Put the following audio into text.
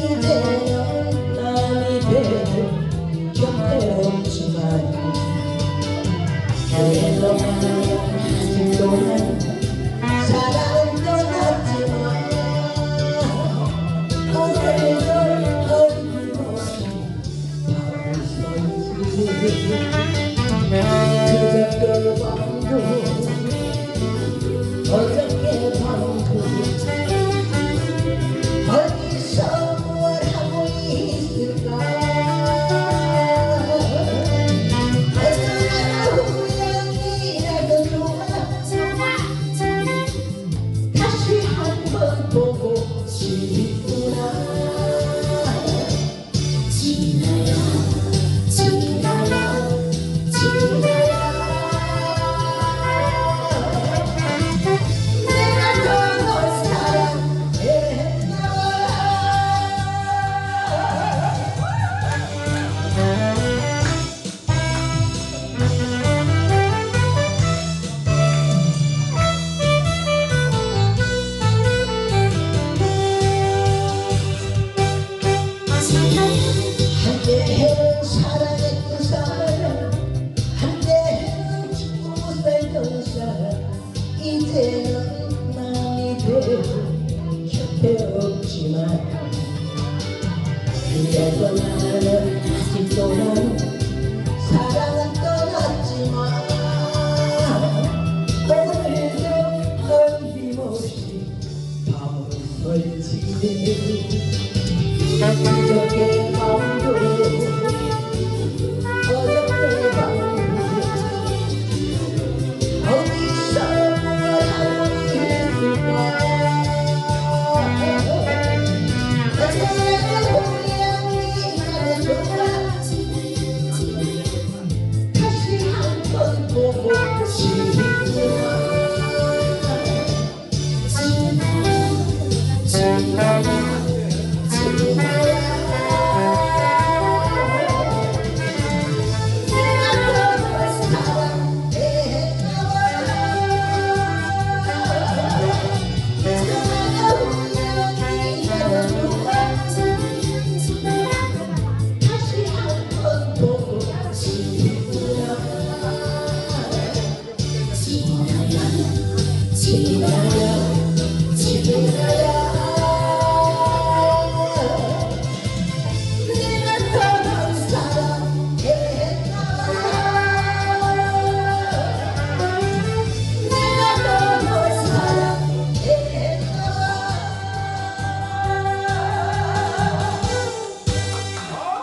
이제야 남이 되고 곁에 없지만 그래도 아직 또한 사랑은 떠났지만 어제는 얼굴 모습 바로 서있으니 이제는 많이 되고 곁에 없지만 그래도 나는 아직도 사랑은 떠났지만 오늘도 떨림없이 밤을 설치네 이렇게 Thank 来